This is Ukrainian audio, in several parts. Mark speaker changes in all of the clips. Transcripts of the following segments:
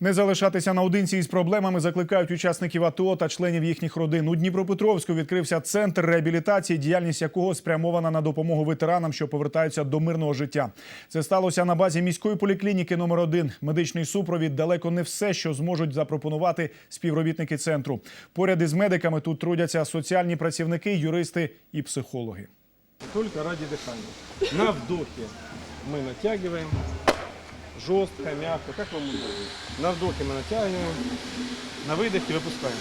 Speaker 1: Не залишатися наодинці із проблемами закликають учасників АТО та членів їхніх родин. У Дніпропетровську відкрився центр реабілітації, діяльність якого спрямована на допомогу ветеранам, що повертаються до мирного життя. Це сталося на базі міської поліклініки номер 1 Медичний супровід далеко не все, що зможуть запропонувати співробітники центру. Поряд із медиками тут трудяться соціальні працівники, юристи і психологи.
Speaker 2: Только ради дыхания. На вдохе мы натягиваем Жестко, мягко, как вам удобно. На вдохе мы натягиваем. На выдохе выпускаем.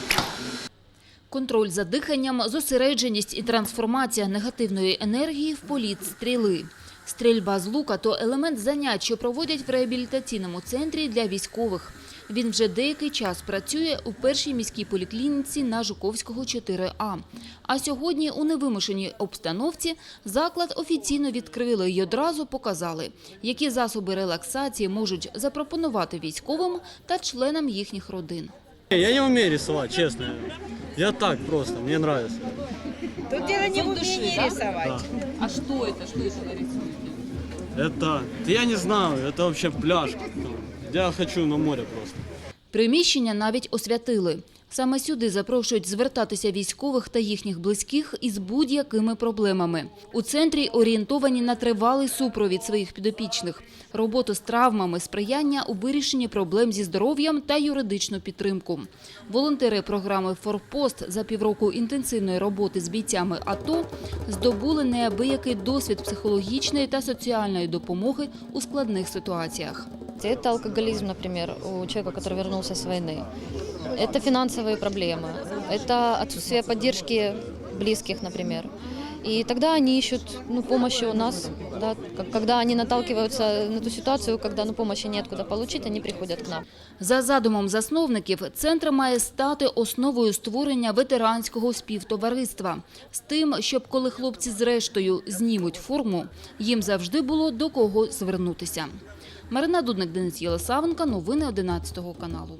Speaker 3: Контроль за диханням, зосередженість і трансформація негативної енергії в політ стріли. Стрільба з лука – то елемент занять, що проводять в реабілітаційному центрі для військових. Він вже деякий час працює у першій міській поліклініці на Жуковського 4А. А сьогодні у невимушеній обстановці заклад офіційно відкрили і одразу показали, які засоби релаксації можуть запропонувати військовим та членам їхніх родин.
Speaker 4: Я не умею рисовать, честно. Я так просто, мне нравится.
Speaker 5: Тут дело не в умении рисовать.
Speaker 4: Да.
Speaker 3: А что это, что еще нарисуете?
Speaker 4: Это, да я не знаю, это вообще пляж. Я хочу на море просто.
Speaker 3: Приміщення навіть освятили. Саме сюди запрошують звертатися військових та їхніх близьких із будь-якими проблемами. У центрі орієнтовані на тривалий супровід своїх підопічних, роботу з травмами, сприяння у вирішенні проблем зі здоров'ям та юридичну підтримку. Волонтери програми «Форпост» за півроку інтенсивної роботи з бійцями АТО здобули неабиякий досвід психологічної та соціальної допомоги у складних ситуаціях.
Speaker 6: Это алкоголизм, например, у человека, который вернулся с войны. Это финансовые проблемы. Это отсутствие поддержки близких, например. И тогда они ищут ну, помощи у нас. Да, К- когда они наталкиваются на ту ситуацию, когда ну, помощи неоткуда получить, они приходят к нам.
Speaker 3: За задумом засновників, центр має стати основою створення ветеранського співтовариства з тим, щоб коли хлопці зрештою знімуть форму, їм завжди було до кого звернутися. Марина Дудник, Денис Єлисавенка. новини 11 каналу.